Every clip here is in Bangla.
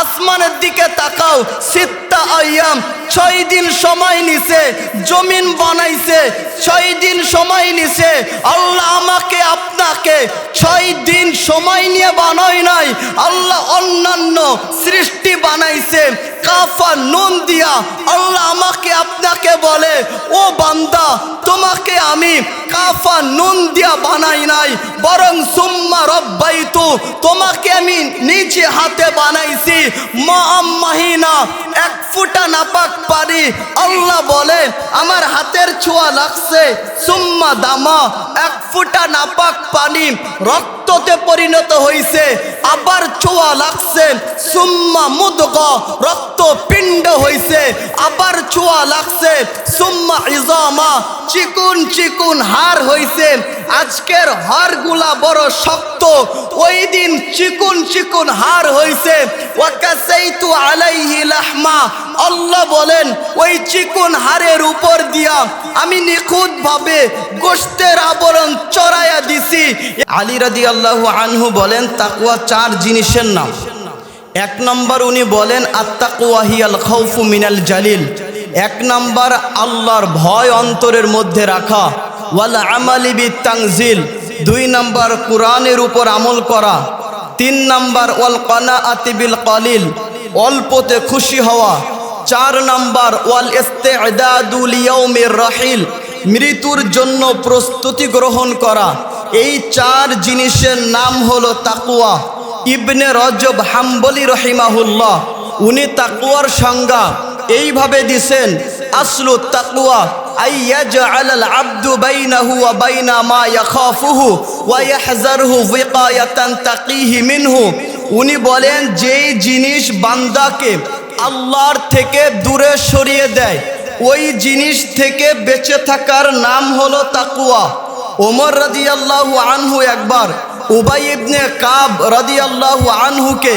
আসমানের দিকে তাকাও, সিত্তা আয়াম, ছয় দিন সময় নিছে, জমিন বানাইছে, ছয় দিন সময় নিছে। আল্লাহ আমাকে, আপনাকে ছয় দিন সময় নিয়ে বানায় নাই। আল্লাহ অন্যান্য সৃষ্টি বানাইছে। কাফা নুন দিয়া আল্লাহ আমাকে আপনাকে বলে, ও বান্দা, তোমাকে আমি কাফা নুন দিয়া বানাই নাই, বরং সুম্মা রব্বাইতু, তোমাকে আমি নিচে হাতে বানাইছি। মা এক ফুটা নাপাক পারি আল্লাহ বলে, আমার হাতের ছোঁয়া লাগছে, সুম্মা দামা, এক ফুটা নাপাক পানি রক্ততে পরিণত হইছে, আবার চোয়া লাগছে, সুম্মা মুদগ, রক্ত পিণ্ড হইছে, আবার চোয়া লাগছে, সুম্মা ইজামা, চিকুন চিকুন হার হইছে আজকের হারগুলা বড় শক্ত। ওই দিন চিকুন চিকুন হার হইছে। আল্লাহ বলেন, ওই চিকুন হারের উপর দিয়া আমি নিখুঁত ভাবে গোষ্ঠের আবরণ চড়াইয়া দিছি। আলী আল্লাহ আনহু বলেন তাকুয়া চার জিনিসের নাম। এক নম্বর উনি বলেন আত্মাকুয়াহিয়াল খৌফু মিনাল জালিল। এক নম্বর, আল্লাহর ভয় অন্তরের মধ্যে রাখা। ওয়াল আমালি তাংজিল দুই নম্বর কোরআনের উপর আমল করা, তিন নম্বর ওয়াল কনা আতিবিল কলিল, অল্পতে খুশি হওয়া, চার নম্বর ওয়াল ইস্তেদাদুল ইয়াউমির রাহিল, মৃত্যুর জন্য প্রস্তুতি গ্রহণ করা। এই চার জিনিসের নাম হলো তাকুয়া ইবনে রজব হাম্বলি রহিমাহুল্লাহ, উনি তাকুয়ার সংজ্ঞা এইভাবে দিছেন, আসলু তাকুয়া আবদু বাইনাহু বাইনা মা ইয়াখাফুহু ওয়া ইয়াহজারহু ওয়িকায়াতান তাকিহি মিনহু। উনি বলেন, যেই জিনিস বান্দাকে আল্লাহর থেকে দূরে সরিয়ে দেয়, ওই জিনিস থেকে বেঁচে থাকার নাম হলো তাকুয়া ওমর রাদিয়াল্লাহু আনহু একবার উবাই ইবনে কাব রাদিয়াল্লাহু আনহুকে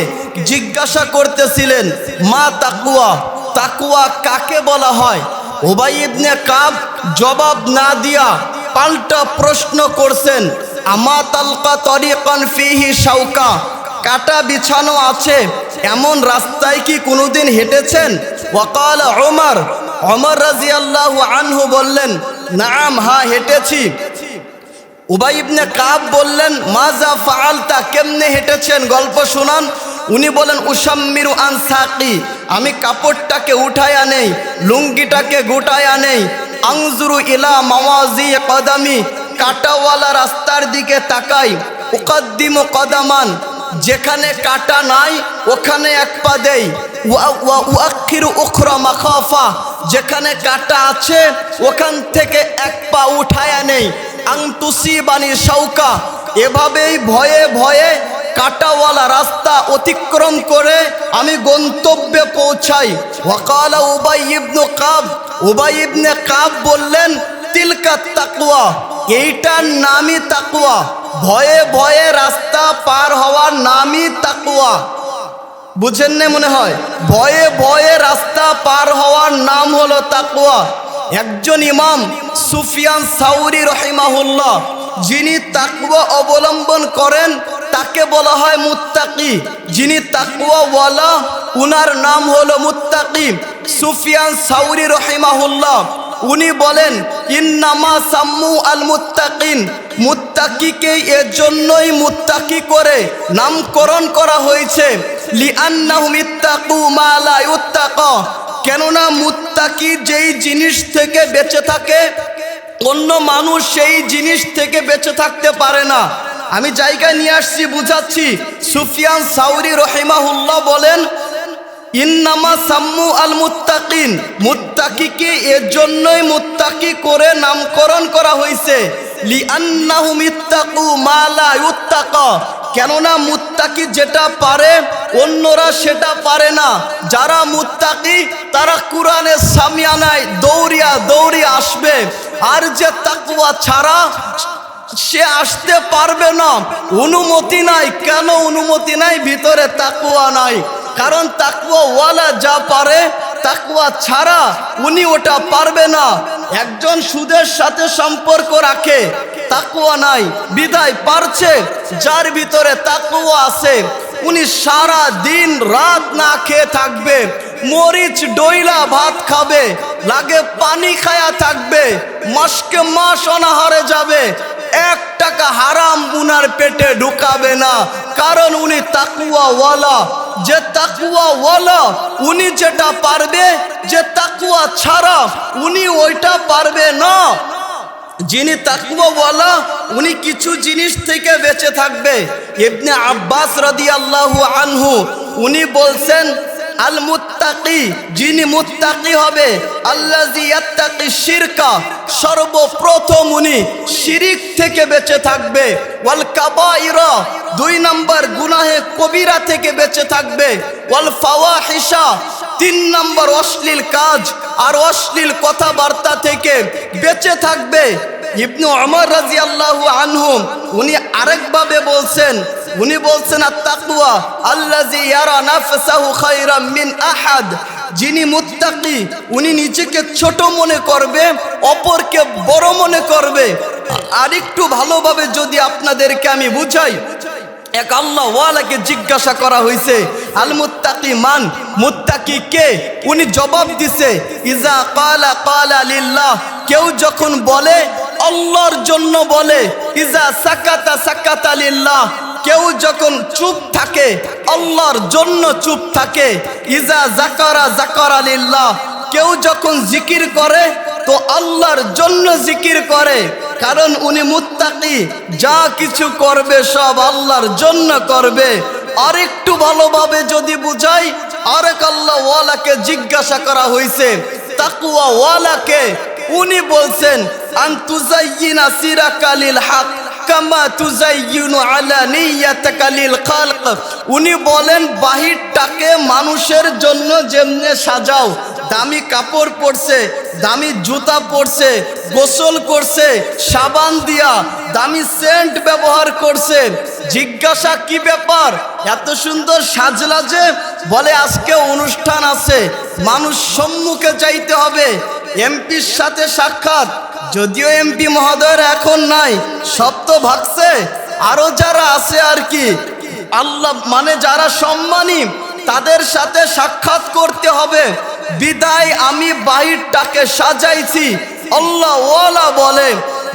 জিজ্ঞাসা করতেছিলেন, মা তাকুয়া তাকুয়া কাকে বলা হয়? উবাই ইবনে কাব জবাব না দিয়া পাল্টা প্রশ্ন করছেন, আমা তালকা তরিকান ফিহি শাউকা? কাটা বিছানো আছে, এমন রাস্তায় কি কোনোদিন হেঁটেছেন? ওয়াকাল ওমর অমর রাজিয়াল্লাহু আনহু বললেন, নাম, হা, হেঁটেছি। উবাই ইবনে কাব বললেন মাজা ফালতা কেমনে হেঁটেছেন? গল্প শুনান। উনি বলেন, উসাম্মিরু আন সাকি আমি কাপড়টাকে উঠায়া নেই লুঙ্গিটাকে গোটায়া নেই আংজুরু ইলা মাওয়াজি কদামি, কাটাওয়ালা রাস্তার দিকে তাকাই। উকাদ্দিমু কদামান, যেখানে কাটা নাই, ওখানে এক পা দেই। মাখাফা, যেখানে কাটা আছে, ওখান থেকে এক পা উঠায়া নেই আংতুসি বানি শৌকা এভাবেই ভয়ে ভয়ে কাটাওয়ালা রাস্তা অতিক্রম করে আমি গন্তব্যে পৌঁছাই। ওয়াকালা উবাই ইবনু কাব। উবাই ইবনে কাব বললেন, তিলকা তাকুয়া এইটার নামই তাকুয়া ভয়ে ভয়ে রাস্তা পার হওয়ার নামই তাকুয়া বুঝেন না মনে হয়, ভয়ে ভয়ে রাস্তা পার হওয়ার নাম হলো তাকুয়া একজন ইমাম, সুফিয়ান সাউরি রহিমাহুল্লাহ, যিনি তাকুয়া অবলম্বন করেন তাকে বলা হয় মুত্তাকি। যিনি তাকুয়া ওয়ালা উনার নাম হলো মুত্তাকি। সুফিয়ান সাউরি রহিমাহুল্লাহ। উনি বলেন, ইন্নামা সাম্মু আল মুত্তাকিন। মুত্তাকিকে এজন্যই মুত্তাকি করে নামকরণ করা হয়েছে। লিআন্নাহুম ইত্তাকু মা লা ইউত্তাকা। কেননা মুত্তাকি যেই জিনিস থেকে বেঁচে থাকে, অন্য মানুষ সেই জিনিস থেকে বেঁচে থাকতে পারে না। আমি জায়গায় নিয়ে আসছি, বুঝাচ্ছি। সুফিয়ান সাউরি রহিমাহুল্লাহ বলেন, ইন্নামা সাম্মু আল মুত্তাকিন। মুত্তাকিকে এর জন্যই মুত্তাকি করে নামকরণ করা হয়েছে। কেননা মুত্তাকি যেটা পারে, অন্যরা সেটা পারে না। যারা মুত্তাকি, তারা কোরআনের সামিয়ানায় দৌড়িয়া দৌড়িয়ে আসবে। আর যে তাকুয়া ছাড়া সে আসতে পারবে না। অনুমতি নাই। কেন অনুমতি নাই? ভিতরে তাকুয়া নাই। কারণ তাকুয়া ওয়ালা যা পারে তাকুয়া ছাড়া উনি ওটা পারবে না। একজন সুদের সাথে সম্পর্ক রাখে। তাকুয়া নাই, বিদায় পারছে, যার ভিতরে তাকুয়া আছে, উনি সারা দিন রাত না খেয়ে থাকবে, মরিচ, ডইলা ভাত খাবে, লাগে পানি খায়া থাকবে, মাসকে মাস অনাহারে যাবে, এক টাকা হারাম উনার পেটে ঢুকাবে না, কারণ উনি তাকুয়া ওয়ালা। যে তাকুয়া ওয়ালা, উনি যেটা পারবে, যে তাকুয়া ছাড়া, উনি ওইটা পারবে না। যিনি তাকুয়া ওয়ালা উনি কিছু জিনিস থেকে বেঁচে থাকবে। ইবনে আব্বাস রদি আল্লাহ আনহু, উনি বলছেন আল মুত্তাকি যিনি মুত্তাকি হবে আল্লাজি ইয়াত্তাকি শিরকা, সর্বপ্রথম উনি শিরিক থেকে বেঁচে থাকবে। ওয়াল কাবাইরা দুই নম্বর গুনাহে কবিরা থেকে বেঁচে থাকবে। ওয়াল ফাওয়াহিশা তিন নম্বর অশ্লীল কাজ আর অশ্লীল কথাবার্তা থেকে বেঁচে থাকবে। ইবনু অমর রাজি আল্লাহ আনহুম, উনি আরেকভাবে বলছেন, উনি বলছেন, আত্মাকুয়া আল্লাজি মিন আহাদ। যিনি মুত্তাকি, উনি নিজেকে ছোট মনে করবে, অপরকে বড় মনে করবে। আরেকটু ভালোভাবে যদি আপনাদেরকে আমি বুঝাই, এক আল্লাহ ওয়ালাকে জিজ্ঞাসা করা হয়েছে আল মুত্তাকি মান, মুত্তাকি কে? উনি জবাব দিছে, ইজা কালা কালা লিল্লাহ, কেউ যখন বলে আল্লাহর জন্য বলে, ইজা সাকাতা সাকাতা লিল্লাহ। কেউ যখন চুপ থাকে, আল্লাহর জন্য চুপ থাকে, ইজা জাকারা জাকারা লিল্লাহ। কেউ যখন জিকির করে, তো আল্লাহর জন্য জিকির করে, কারণ উনি মুত্তাকি, যা কিছু করবে সব আল্লাহর জন্য করবে। আরেকটু ভালোভাবে যদি বুঝাই, আরেক আল্লাহ ওয়ালাকে জিজ্ঞাসা করা হয়েছে তাকুয়া ওয়ালাকে উনি বলছেন আন্তুজাইয়িনা সিরাকালিল হক, কামা উনি বলেন, বাহিরটাকে মানুষের জন্য যেমনে সাজাও, দামি কাপড় পরছে, দামি জুতা পরছে, গোসল করছে, সাবান দিয়া, দামি সেন্ট ব্যবহার করছে। জিজ্ঞাসা, কি ব্যাপার? এত সুন্দর সাজলা যে? বলে, আজকে অনুষ্ঠান আছে, মানুষ সম্মুখে যাইতে হবে। এমপির সাথে সাক্ষাৎ। যদিও এমপি মহোদয়ের এখন নাই, সব তো ভাগছে। আরও যারা আছে আর কি। আল্লাহ মানে যারা সম্মানী, তাদের সাথে সাক্ষাৎ করতে হবে। বিদায় আমি বাহিরটাকে সাজাইছি। আল্লাহ ওয়ালা বলে,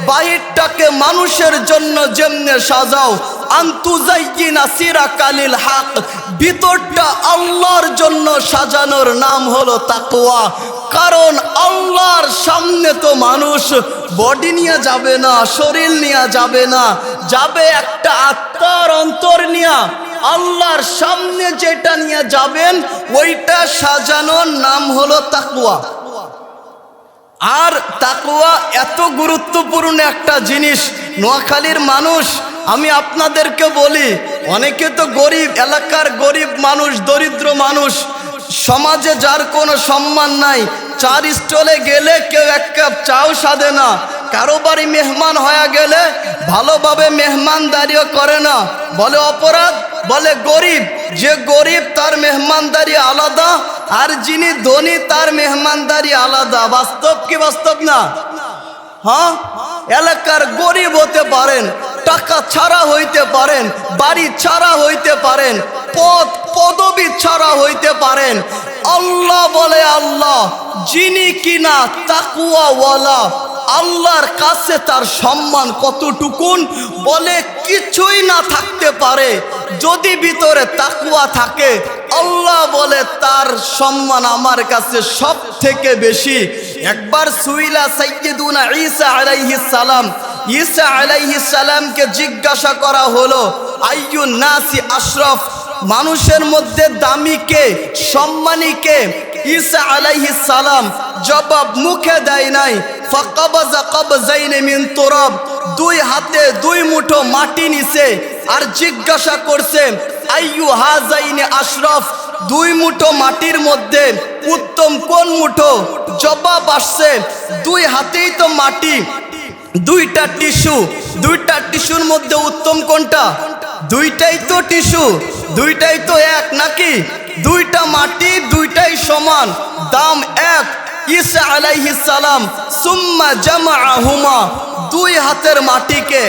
বাহিরটাকে মানুষের জন্য যেমনে সাজাও। আন্তুজাইয়িনা সিরা কালিল হাক ভিতরটা আল্লাহর জন্য সাজানোর নাম হলো তাকওয়া। কারণ আল্লাহর সামনে তো মানুষ বডি নিয়ে যাবে না, শরীর নিয়ে যাবে না, যাবে একটা আত্মার অন্তর নিয়ে। আল্লাহর সামনে যেটা নিয়ে যাবেন, ওইটা সাজানোর নাম হলো তাকুয়া আর তাকুয়া এত গুরুত্বপূর্ণ একটা জিনিস, নোয়াখালীর মানুষ, আমি আপনাদেরকে বলি অনেকে তো গরিব, এলাকার গরিব মানুষ, দরিদ্র মানুষ। সমাজে যার কোনো সম্মান নাই, চার স্টলে গেলে কেউ এক কাপ চাও সাধে না। কারও বাড়ি মেহমান হয়ে গেলে ভালোভাবে মেহমানদারিও করে না। বলে অপরাধ, বলে গরিব। যে গরিব তার মেহমানদারি আলাদা, আর যিনি ধনী তার মেহমানদারি আলাদা। বাস্তব কি বাস্তব না? হ্যাঁ? এলাকার গরিব হতে পারেন, টাকা ছাড়া হইতে পারেন, বাড়ি ছাড়া হইতে পারেন পদ পদবি ছাড়া হইতে পারেন। আল্লাহ বলে আল্লাহ, যিনি কিনা তাকুয়াওয়ালা, আল্লাহর কাছে তার সম্মান কতটুকুন, বলে কিছুই না থাকতে পারে। যদি ভিতরে তাকুয়া থাকে, আল্লাহ বলে তার সম্মান আমার কাছে সব থেকে বেশি। একবার সুইলা সাইয়্যিদুনা ঈসা আলাইহিস সালাম। ঈসা আলাইহিস সালামকে জিজ্ঞাসা করা হলো আইয়ুন নাসি আশরাফ, মানুষের মধ্যে দামি কে, সম্মানী কে? ঈসা আলাইহিস সালাম জবাব মুখে দেয় নাই। ফাকাবাজা কাবজাইনে মিন তুরাব, দুই হাতে দুই মুঠো মাটি নিছে আর জিজ্ঞাসা করছে, আইয়ু হাজাইনে আশরাফ দুই মুঠো মাটির মধ্যে, উত্তম কোন মুঠো? জবাব আসছে, দুই হাতেই তো মাটি। দুইটা টিস্যু, দুইটা টিস্যুর মধ্যে উত্তম কোনটা? দুইটাই তো টিস্যু, দুইটাই তো এক নাকি? দুইটা মাটি, দুইটাই সমান, দাম এক। ঈসা আলাইহিস সালাম, সুম্মা জামাআহুমা, দুই হাতের মাটিকে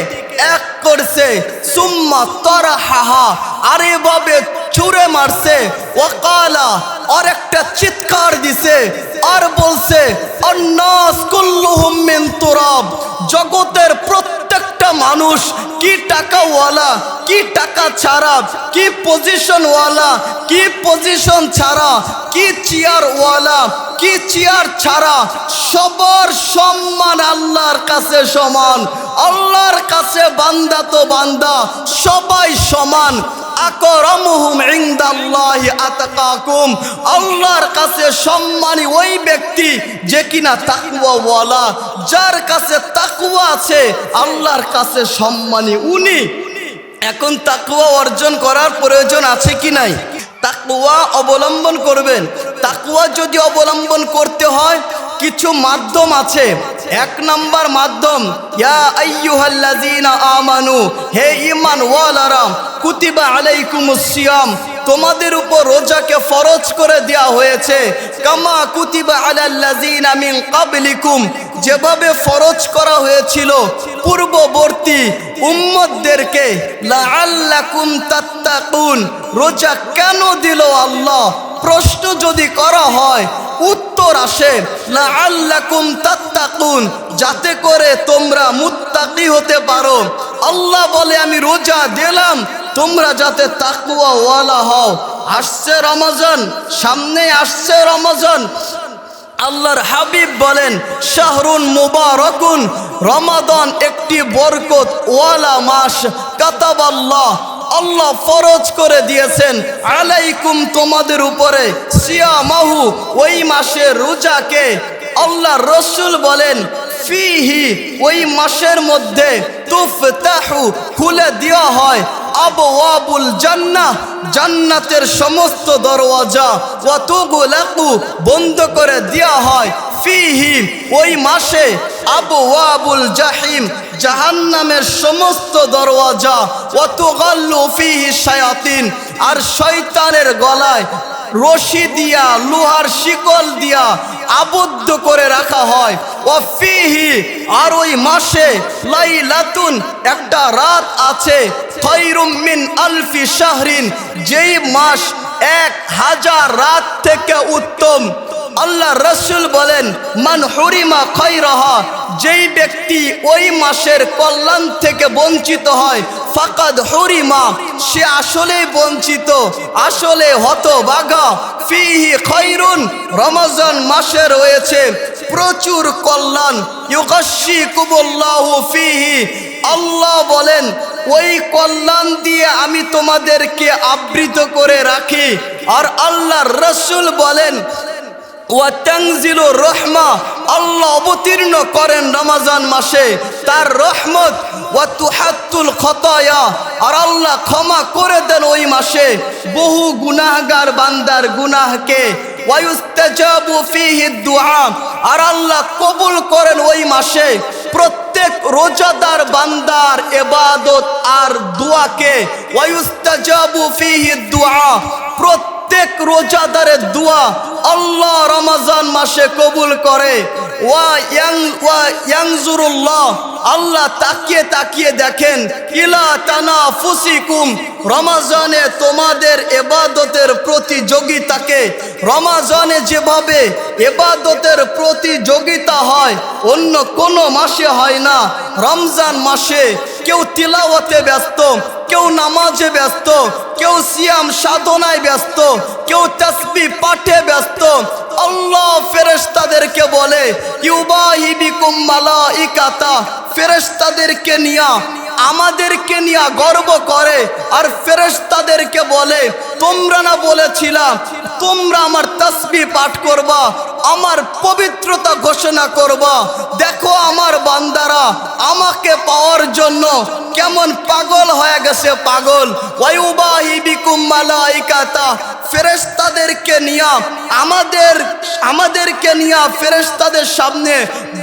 এক করছে সুম্মা তরা হাহা আরে বাবে ছুঁড়ে মারছে ওকালা আর একটা চিৎকার দিছে, আর বলছে জগতের প্রত্যেকটা মানুষ কি টাকাওয়ালা, কি টাকা ছাড়া, কি পজিশনওয়ালা, কি পজিশন ছাড়া, কি চেয়ারওয়ালা, কি চেয়ার ছাড়া, সবার সম্মান আল্লাহর কাছে সমান। আল্লাহর কাছে বান্দা তো বান্দা, সবাই সমান। আকরামুহুম ইনদাল্লাহি আতকাকুম। আল্লাহর কাছে সম্মানী ওই ব্যক্তি যে কিনা তাকওয়াওয়ালা, যার কাছে তাকওয়া আছে, আল্লাহর কাছে সম্মানী উনি। এখন তাকুয়া অর্জন করার প্রয়োজন আছে কি নাই? তাকুয়া অবলম্বন করবেন। তাকুয়া যদি অবলম্বন করতে হয় কিছু মাধ্যম আছে। এক নাম্বার মাধ্যম আমানু, হে ঈমান ওয়ালারা কুতিবা আলাইকুমুস সিয়াম, তোমাদের উপর রোজাকে ফরজ করে দেয়া হয়েছে। কামা কুতিবা আলাল্লাযীনা মিন ক্বাবলিকুম, যেভাবে ফরজ করা হয়েছিল পূর্ববর্তী উম্মতদেরকে, লাআল্লাকুম তাত্তাকুন, রোজা কেন দিল আল্লাহ? প্রশ্ন যদি করা হয়, উত্তর আসে, লাআল্লাকুম তাত্তাকুন যাতে করে তোমরা মুত্তাকি হতে পারো। আল্লাহ বলে, আমি রোজা দিলাম, তোমরা যাতে তাকুয়া ওয়ালা হও। আসছে রমজান, সামনে আসছে রমজান। আল্লাহর হাবিব বলেন, শাহরুন মুবারকুন রমাদান একটি বরকত ওয়ালা মাস। কাতাব আল্লাহ ফরজ করে দিয়েছেন। আলাইকুম তোমাদের উপরে সিয়ামাহু, ওই মাসের রোজাকে আল্লাহ রসুল বলেন, ফিহি, ওই মাসের মধ্যে তুফতাহু, খুলে দেওয়া হয় জান্নাতের সমস্ত দরওয়াজা বন্ধ করে দেওয়া হয়। ফিহি ওই মাসে আবওয়াবুল জাহিম জাহান্নামের সমস্ত দরওয়াজা, ওয়াতুগাল্লু ফিহি শায়াতিন, আর শয়তানের গলায় রশি দিয়া, লোহার শিকল দিয়া আবদ্ধ করে রাখা হয়। ও ফিহি, আর ওই মাসে লাইলাতুন, একটা রাত আছে মিন আলফি শাহরিন, যেই মাস এক হাজার রাত থেকে উত্তম। আল্লাহ রসুল বলেন, মান হরিমা খৈরহা যেই ব্যক্তি ওই মাসের কল্যাণ থেকে বঞ্চিত হয়, ফাকাদ হরিমা, সে আসলেই বঞ্চিত, আসলে হত বাঘা ফিহি খৈরুন রমজান মাসে রয়েছে, প্রচুর কল্যাণ। ইউকাশি কুবুল্লাহু ফিহি। আল্লাহ বলেন, ওই কল্যাণ দিয়ে আমি তোমাদেরকে আবৃত করে রাখি। আর আল্লাহ রসুল বলেন রহমা, আল্লাহ অবতীর্ণ করেন মাসে। তার রহমত আল্লাহ ক্ষমা করে দেন ওই মাসে। বহু গুনাহগার বান্দার আর আল্লাহ কবুল করেন ওই মাসে। প্রত্যেক রোজাদার বান্দার এবাদত আর দোয়াকে ওয়ায়ুস্তাজাবু ফীহি দুআ প্রত্যেক রোজাদারের দোয়া আল্লাহ রমাজান মাসে কবুল করে। ওয়া ইয়াং ইয়াংজুরুল্লাহ, আল্লাহ তাকিয়ে তাকিয়ে দেখেন, ইলা তানা ফুসিকুম রমাজানে তোমাদের এবাদতের প্রতিযোগিতাকে। রমাজানে যেভাবে এবাদতের প্রতিযোগিতা হয়, অন্য কোনো মাসে হয় না। রমজান মাসে কেউ তিলাওয়াতে ব্যস্ত, কেউ নামাজে ব্যস্ত, কেউ সিয়াম সাধনায় ব্যস্ত, কেউ তসবি পাঠে ব্যস্ত। আল্লাহ ফেরেশতাদেরকে বলে, ইউবাহিবিকুম মালাইকাতা ফেরেশতাদেরকে নিয়া, আমাদেরকে নিয়ে গর্ব করে। আর ফেরেশতাদেরকে বলে, তোমরা না বলেছিলাম তোমরা আমার তসবি পাঠ করবা আমার পবিত্রতা ঘোষণা করব। দেখো আমার বান্দারা আমাকে পাওয়ার জন্য কেমন পাগল হয়ে গেছে পাগল। ফেরেশতাদেরকে নিয়া আমাদের, আমাদেরকে নিয়া ফেরেশতাদের সামনে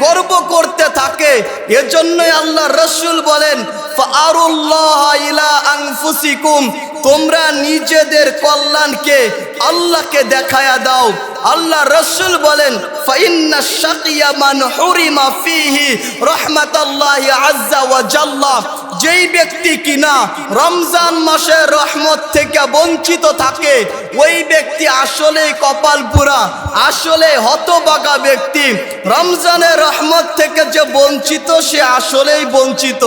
গর্ব করতে থাকে। এজন্যই আল্লাহ রসুল বলেন তোমরা নিজেদের কল্যাণকে আল্লাহকে দেখায়া দাও। আল্লাহ রসুল বলেন রহমাতাল্লাহি আজ্জা ওয়া জাল্লা। যেই ব্যক্তি কিনা রমজান মাসে রহমত থেকে বঞ্চিত থাকে, ওই ব্যক্তি আসলে কপাল পুরা আসলে হতবাগা ব্যক্তি। রমজানের রহমত থেকে যে বঞ্চিত, সে আসলেই বঞ্চিত।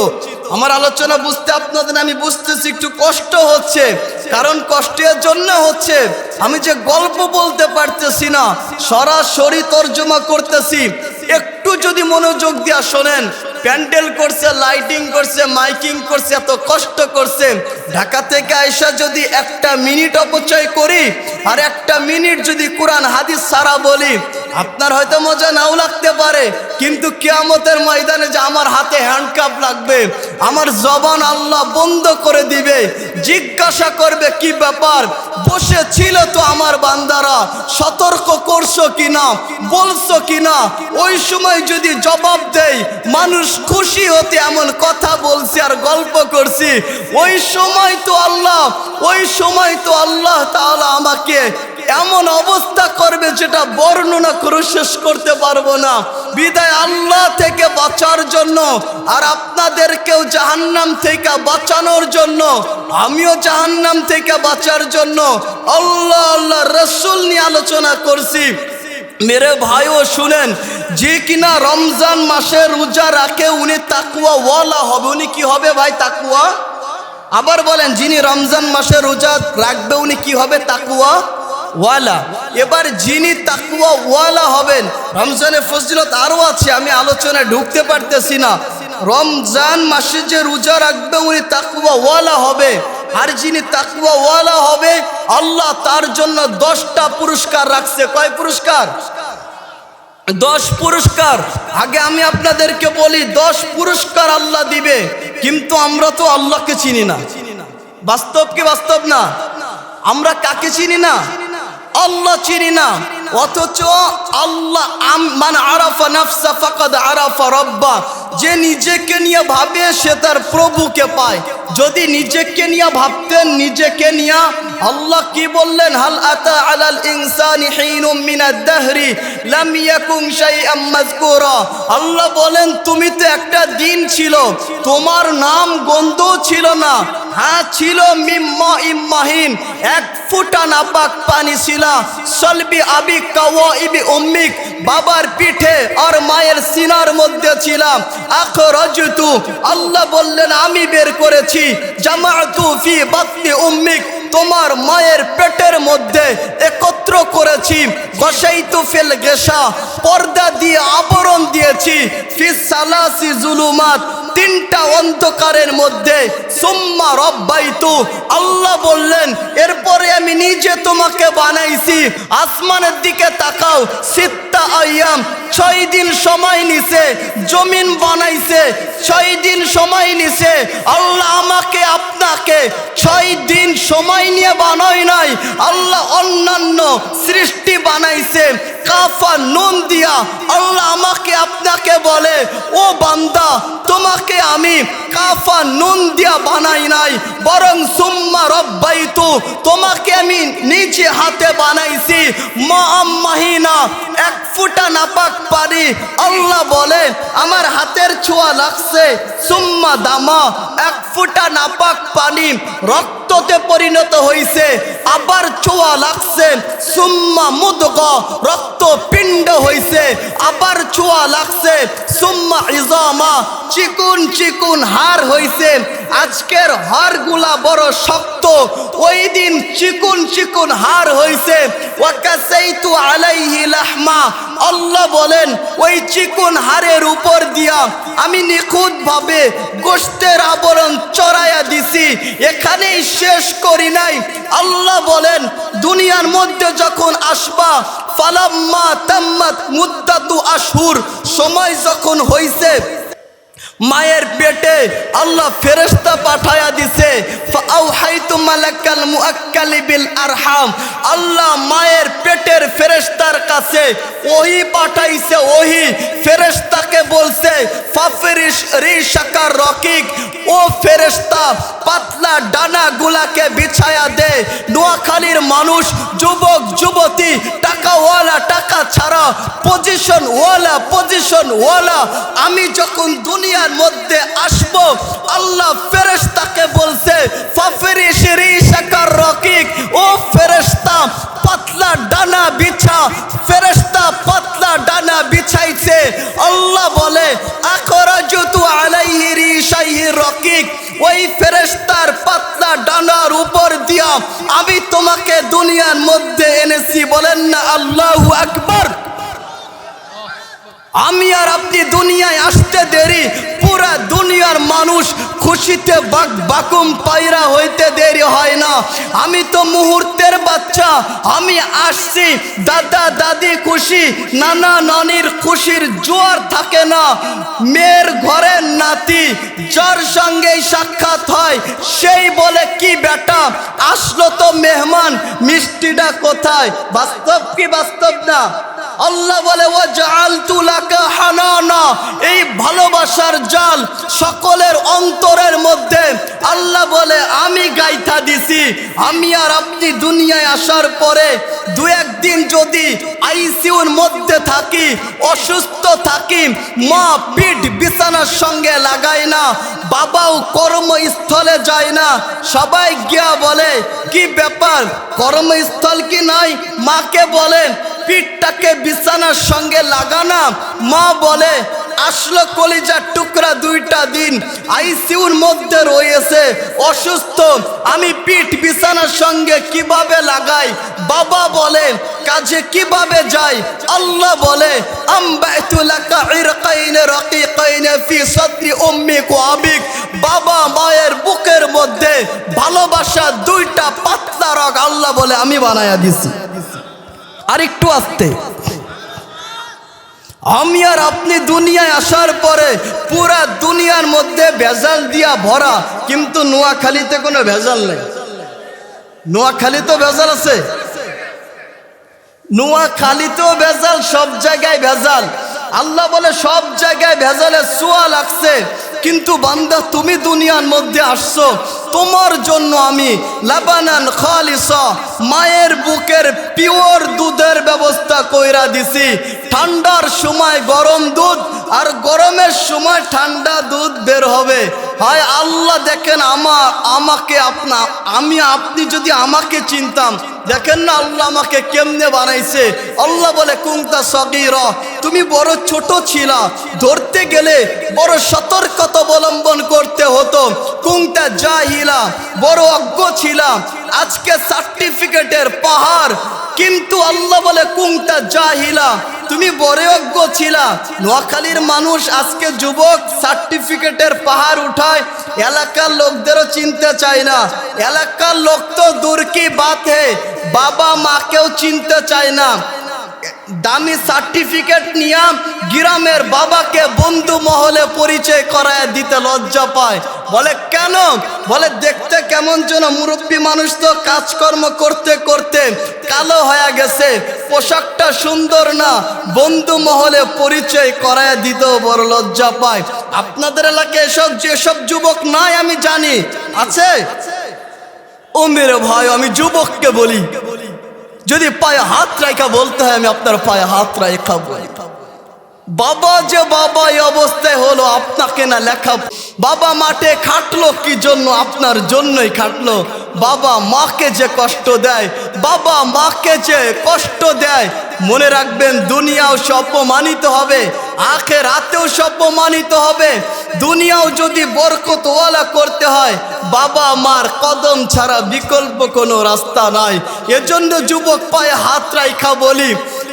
আমার আলোচনা বুঝতে আপনাদের, আমি বুঝতেছি একটু কষ্ট হচ্ছে। কারণ কষ্টের জন্য হচ্ছে। আমি যে গল্প বলতে পারতেছি না, সরাসরি তর্জমা করতেছি। একটু যদি মনোযোগ দিয়া শোনেন প্যান্ডেল করছে, লাইটিং করছে, মাইকিং করছে, এত কষ্ট করছে। ঢাকা থেকে আয়সা যদি একটা মিনিট অপচয় করি, আর একটা মিনিট যদি কোরআন, হাদিস সারা বলি আপনার হয়তো মজা নাও লাগতে পারে, কিন্তু কেয়ামতের ময়দানে যে আমার হাতে হ্যান্ডকাপ লাগবে, আমার জবান আল্লাহ বন্ধ করে দিবে, জিজ্ঞাসা করবে, কি ব্যাপার? বসে ছিল তো আমার বান্দারা, সতর্ক করছ কিনা? বলছো কিনা? ওই সময় যদি জবাব দেই, মানুষ খুশি হতে এমন কথা বলছি আর গল্প করছি। ওই সময় তো আল্লাহ, ওই সময় তো আল্লাহ তাহলে আমাকে এমন অবস্থা করবে যেটা বর্ণনা করে শেষ করতে পারব না। বিদায় আল্লাহ থেকে বাঁচার জন্য আর আপনাদেরকেও জাহান্নাম থেকে বাঁচানোর জন্য, আমিও জাহান্নাম থেকে বাঁচার জন্য আল্লাহ আল্লাহ রসুল নিয়ে আলোচনা করছি। মেরে ভাইও শুনেন, যে কিনা রমজান মাসে রোজা রাখে উনি তাকুয়া ওয়ালা হবে। উনি কি হবে ভাই তাকুয়া আবার বলেন, যিনি রমজান মাসে রোজা রাখবে উনি কি হবে তাকুয়া ওয়ালা। এবার যিনি তাকুয়া ওয়ালা হবেন রমজানের ফজিলত আরও আছে, আমি আলোচনায় ঢুকতে পারতেছি না। রমজান মাসে যে রোজা রাখবে, উনি তাকুয়া ওয়ালা হবে। আর যিনি তাকুয়া ওয়ালা হবে, আল্লাহ তার জন্য দশটা পুরস্কার রাখছে। কয় পুরস্কার? দশ পুরস্কার। আগে আমি আপনাদেরকে বলি, দশ পুরস্কার আল্লাহ দিবে, কিন্তু আমরা তো আল্লাহকে চিনি না। বাস্তব কি বাস্তব না? আমরা কাকে চিনি না? আল্লাহ চিনি না। অথচ আল্লাহ মান আরাফা নাফসা ফাকাদ আরাফা রব্বা। যে নিজেকে নিয়ে ভাবে, সে তার প্রভুকে পায়। যদি নিজেকে নিয়ে ভাবতেন, নিজেকে নিয়ে আল্লাহ কি বললেন? হাল আতা আলাল ইনসানি হিনুম মিনাদ দাহরি, লাম ইয়াকুন শাইআম মাযকুরা। আল্লাহ বলেন, তুমি তো একটা দিন ছিল। তোমার নাম গন্ধ হ্যাঁ ছিল মিম্মা ইম্মাহিন। এক ফুটা নাপাক পানি ছিল। সলবি আবি কাওয়া ইবি উম্মিক। বাবার পিঠে আর মায়ের সিনার মধ্যে ছিলাম। আখরাজতু, আল্লাহ বললেন, আমি বের করেছি। জামাতু ফি বাতনি উম্মিক। তোমার মায়ের পেটের মধ্যে একত্র করেছি, বসাইতু ফিল গেশা পর্দা দিয়ে আবরণ দিয়েছি ফিস সালাসি জুলুমাত, তিনটা অন্ধকারের মধ্যে, সুম্মা রব্বাইতু। আল্লাহ বললেন, এরপরে আমি নিজে তোমাকে বানাইছি, আসমানের দিকে তাকাও, সিত্তা আয়াম, ছয় দিন সময় নিছে, জমিন বানাইছে, ছয় দিন সময় নিছে, আল্লাহ আমাকে আপনাকে ছয় দিন সময় নিয়ে বানাই নাই। আল্লাহ অন্যান্য সৃষ্টি বানাইছে, কাফা, নুন দিয়া। আল্লাহ আমাকে, আপনাকে বলে, ও বান্দা, তোমাকে আমি কাফা, নুন দিয়া বানাই নাই, বরং সুম্মা রব্বাইতু, তোমাকে আমি নিচে হাতে বানাইছি। মাহিনা এক ফুটা নাপাক পারি আল্লাহ বলে, আমার হাতের ছোঁয়া লাগছে, সুম্মা দামা, এক ফুটা নাপাক পানি রক্ততে পরিণত হইছে, আবার ছোঁয়া লাগছে, সুম্মা মুদগ, রক্ত পিণ্ড হইছে, আবার ছোঁয়া লাগছে, সুম্মা ইজামা, চিকুন চিকুন হার হইছে, আজকের হারগুলা বড় শক্ত, ওই দিন চিকুন চিকুন হার হইছে, ওয়াকাসাইতু আলাইহি লাহমা, আল্লাহ বলেন, ওই চিকুন হারের উপর দিয়া আমি নিখুঁত ভাবে গোষ্ঠের আবরণ চড়াইয়া দিছি, এখানেই শেষ করি নাই। আল্লাহ বলেন, দুনিয়ার মধ্যে যখন আসবা, ফালাম্মা তাম্মাত মুদ্দাতু আশহুর, সময় যখন হইছে মায়ের পেটে আল্লাহ ফেরেশতা পাঠায়া দিছে আরহাম। আল্লাহ মায়ের পেটের ফেরেস্তার কাছে ওহি পাঠাইছে, ওহি ফেরেস্তাকে বলছে রকিক, ও ফেরেস্তা পাতলা ডানা গুলাকে বিছায়া দে। নোয়াখালীর মানুষ, যুবক, যুবতী, টাকাওয়ালা, টাকা ছাড়া পজিশন ওয়ালা পজিশন ওয়ালা আমি যখন দুনিয়ার মধ্যে আসব, আল্লাহ ফেরেস্তাকে বলছে ও পাতলা ডানা বিছা পাতলা ডানা বিছাইছে। আল্লাহ বলে ওই ফেরেস্তার পাতলা ডানার উপর দিয়া আমি তোমাকে দুনিয়ার মধ্যে এনেছি। বলেন না, আল্লাহু আকবার। আমি আর আপনি দুনিয়ায় আসতে দেরি। পুরা দুনিয়ার মানুষ খুশিতে বাক বাকুম পায়রা হইতে দেরি হয় না। আমি তো মুহূর্তের বাচ্চা, আমি আসছি, দাদা দাদি খুশি, নানা নানির খুশির জোয়ার থাকে না। মেয়ের ঘরের নাতি, যার সঙ্গেই সাক্ষাৎ হয়, সেই বলে, কি বেটা আসলো তো মেহমান, মিষ্টিটা কোথায়? বাস্তব কি বাস্তব না? আল্লাহ বলে ও জাল তুলাকা হানানা। এই ভালোবাসার জাল সকলের অন্তরের মধ্যে। আল্লাহ বলে, আমি গাইথা দিছি। আমি আর আপনি দুনিয়ায় আসার পরে দু একদিন যদি আইসিউর মধ্যে থাকি, অসুস্থ থাকি, মা পিঠ বিছানার সঙ্গে লাগাই না বাবাও কর্মস্থলে যায় না। সবাই গিয়া বলে, কি ব্যাপার? কর্মস্থল কি নাই? মাকে বলে পিঠটাকে বিছানার সঙ্গে লাগানা। মা বলে আসলো কলিজার টুকরা দুইটা দিন। আইসিউর মধ্যে রয়েছে, অসুস্থ। আমি পিঠ বিছানার সঙ্গে কীভাবে লাগাই? বাবা বলে, কাজে কীভাবে যাই? আল্লাহ বলে বাবা মায়ের বুকের মধ্যে ভালোবাসা দুইটা পাতলা রগ আল্লাহ বলে, আমি বানায়া দিছি। আর একটু আসতে। আমি আর আপনি দুনিয়ায় আসার পরে পুরা দুনিয়ার মধ্যে ভেজাল দিয়া ভরা, কিন্তু নোয়াখালীতে কোনো ভেজাল নেই। নোয়াখালী তো ভেজাল আছে। নোয়াখালীতেও ভেজাল, সব জায়গায় ভেজাল। আল্লাহ বলে, সব জায়গায় ভেজালে সোয়াল লাগছে। কিন্তু বান্দা, তুমি দুনিয়ার মধ্যে আসছো। তোমার জন্য আমি লাবানান খালিস, মায়ের বুকের পিওর দুধের ব্যবস্থা কইরা দিছি। ঠান্ডার সময় গরম দুধ, আর গরমের সময় ঠান্ডা দুধ বের হবে। হয় আল্লাহ, দেখেন আমার আমাকে আপনা, আমি আপনি যদি আমাকে চিনতাম, দেখেন না আল্লাহ আমাকে কেমনে বানাইছে। আল্লাহ বলে কুংতা সগির, তুমি বড় ছোট ছিলা। ধরতে গেলে বড় সতর্কতা অবলম্বন করতে হতো। কুংতা জাহিলা, বড় অজ্ঞ ছিলাম আজকে সার্টিফিকেটের পাহাড়। কিন্তু আল্লাহ বলে কুংতা জাহিলা, তুমি বড় অজ্ঞ ছিলা। নোয়াখালীর মানুষ আজকে যুবক সার্টিফিকেটের পাহাড় উঠায়, এলাকার লোকদেরও চিনতে চায় না। এলাকার লোক তো দূর কি বাত বাবা মাকেও চিনতে চায় না। দামি সার্টিফিকেট নিয়ে গ্রামের বাবাকে বন্ধু মহলে পরিচয় করায় দিতে লজ্জা পায়। বলে, কেন? বলে, দেখতে কেমন যেন মুরব্বী মানুষ তো কাজকর্ম করতে করতে কালো হয়ে গেছে। পোশাকটা সুন্দর না। বন্ধু মহলে পরিচয় করায় দিতেও বড় লজ্জা পায়। আপনাদের এলাকায় এসব, যেসব যুবক নাই, আমি জানি। আছে? ও মেরে ভাই, আমি যুবককে বলি। যদি পায়ে হাত রাখা বলতে হয়, আমি আপনার পায়ে হাত রাখা বাবা যে বাবা, এই অবস্থায় হলো আপনাকে না লেখা। বাবা মাঠে খাটলো কি জন্য? আপনার জন্যই খাটলো। বাবা মাকে যে কষ্ট দেয়, বাবা মাকে যে কষ্ট দেয় মনে রাখবেন, দুনিয়াও সে হবে আখে রাতেও সে হবে। দুনিয়াও যদি বরকতওয়ালা করতে হয়, বাবা মার কদম ছাড়া বিকল্প কোনো রাস্তা নাই। এজন্য যুবক পায়ে হাত রাইখা বলি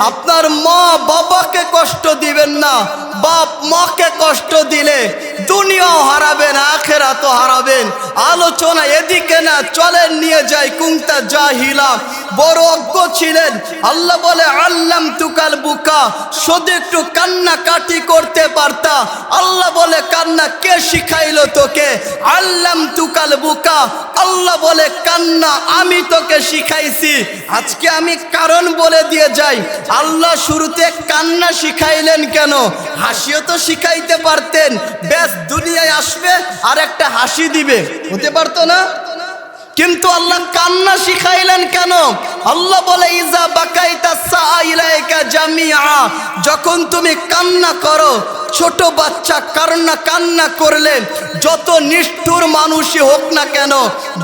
আপনার মা বাবাকে কষ্ট দিবেন না, বাপ মাকে কষ্ট দিলে দুনিয়াও হারাবেন আখেরা তো হারাবেন। আলোচনা এদিকে না, চলেন নিয়ে যাই কুংতা জাহিলা। বড় অজ্ঞ ছিলেন। আল্লাহ বলে আল্লাম তুকাল বুকা। শুধু একটু কান্না কাটি করতে পারতা। আল্লাহ বলে, কান্না কে শিখাইলো তোকে? আল্লাম তুকাল বুকা। আল্লাহ বলে, কান্না আমি তোকে শিখাইছি। আজকে আমি কারণ বলে দিয়ে যাই। আল্লাহ শুরুতে কান্না শিখাইলেন কেন? হাসিও তো শিখাইতে পারতেন। ব্যাস, দুনিয়ায় আসবে আর একটা হাসি দিবে। হতে পারতো না? কিন্তু আল্লাহ কান্না শিখাইলেন কেন? আল্লাহ বলে, ইজা সাইলাইকা যখন তুমি কান্না করো, ছোট বাচ্চা কান্না কান্না করলে যত নিষ্ঠুর মানুষই হোক না কেন,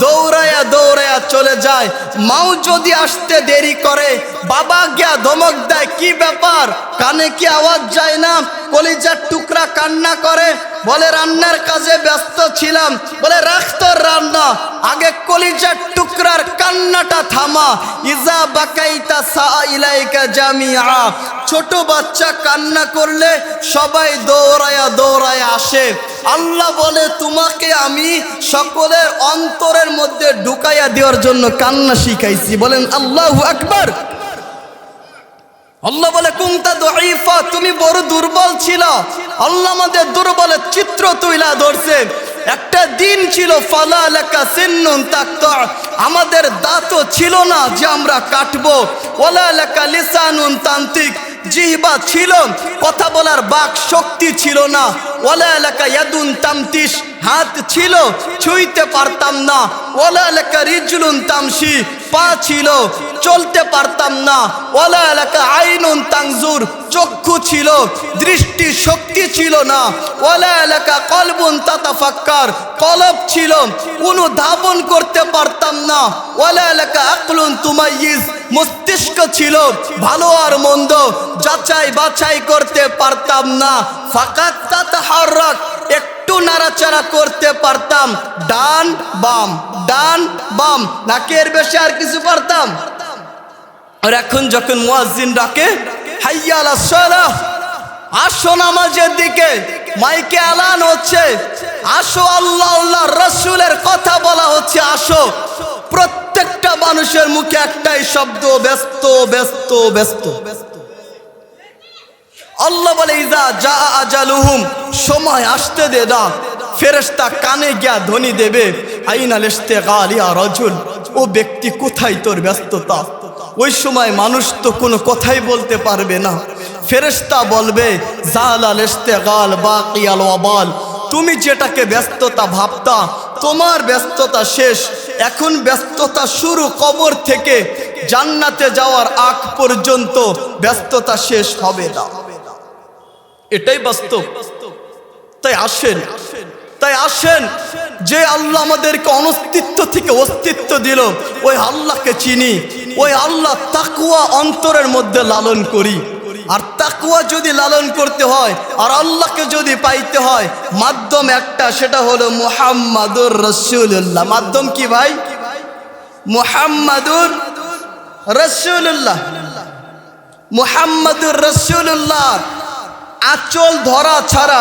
দৌড়ায়া দৌড়ায়া চলে যায়। মাও যদি আসতে দেরি করে, বাবা গিয়া ধমক দেয়, কি ব্যাপার? কানে কি আওয়াজ যায় না? কলিজার টুকরা কান্না করে, বলে, রান্নার কাজে ব্যস্ত ছিলাম। বলে, রাখ তোর রান্না। আগে কলিজার টুকরার কান্নাটা থামা, ইজা বাকাইতা সাইলাইকা জামিআ। ছোট বাচ্চা কান্না করলে সবাই দৌড়ায়া দৌড়ায়া আসে। আল্লাহ বলে, তোমাকে আমি সকলের অন্তরের মধ্যে ঢুকাইয়া দেওয়ার জন্য কান্না শিখাইছি। বলেন, আল্লাহ আকবার। আল্লাহ বলে কুমতা দইফা তুমি বড় দুর্বল ছিল। আল্লাহ আমাদের দুর্বলের চিত্র তুইলা ধরছে। একটা দিন ছিল, ফালা এলাকা সিন্নুন তাক্ত। আমাদের দাঁতও ছিল না যে আমরা কাটবো। ওলা এলাকা লিসানুন তান্ত্রিক জিহবা ছিল, কথা বলার বাক শক্তি ছিল না। ওলা এলাকা ইয়াদুন তামতিস হাত ছিল, ছুঁইতে পারতাম না। ওলা এলাকা রিজলুন তামসি পা ছিল, চলতে পারতাম না। ওলা এলাকা আইনুন তাংজুর, চক্ষু ছিল, দৃষ্টি শক্তি ছিল না। ওলা এলাকা কলবুন তাতাফাক্কার, কলব ছিল অনুধাবন করতে পারতাম না। ওলা এলাকা আকলুন তুমাইয়িজ মস্তিষ্ক ছিল, ভালো আর মন্দ যাচাই বাছাই করতে পারতাম না। ফাকাত তাতাহাররাক একটু নাড়াচাড়া করতে পারতাম। ডান, বাম ডান, বাম, নাকের বেশি আর কিছু পারতাম। আর এখন যখন মুয়াজ্জিন ডাকে আসো নামাজের দিকে, মাইকে এলান হচ্ছে। আসো আল্লাহ আল্লাহ রসুলের কথা বলা হচ্ছে, আসো। প্রত্যেকটা মানুষের মুখে একটাই শব্দ, ব্যস্ত ব্যস্ত ব্যস্ত। আল্লাহ বলে, ইজা যা আজালুহুম, সময় আসতে দে দা ফেরেশতা কানে গিয়া ধ্বনি দেবে আইনাল ইস্তেগাল ইয়া রাজুল, ও ব্যক্তি কোথায় তোর ব্যস্ততা? ওই সময় মানুষ তো কোনো কথাই বলতে পারবে না। ফেরেশতা বলবে জালাল ইস্তেগাল বাকিয়াল ওয়াবাল, তুমি যেটাকে ব্যস্ততা ভাবতা, তোমার ব্যস্ততা শেষ। এখন ব্যস্ততা শুরু কবর থেকে। জান্নাতে যাওয়ার আগ পর্যন্ত ব্যস্ততা শেষ হবে না। এটাই বাস্তব। তাই আসেন তাই আসেন। যে আল্লাহ আমাদেরকে অনস্তিত্ব থেকে অস্তিত্ব দিল, ওই আল্লাহকে চিনি। ওই আল্লাহ তাকুয়া অন্তরের মধ্যে লালন করি। আর তাকুয়া যদি লালন করতে হয়, আর আল্লাহকে যদি পাইতে হয়, মাধ্যম একটা, সেটা হলো মুহাম্মাদুর রসুল্লাহ মাধ্যম কি ভাই? মুহাম্মাদুর রসুল্লাহ মুহাম্মাদুর রসুল্লাহ আচল ধরা ছাড়া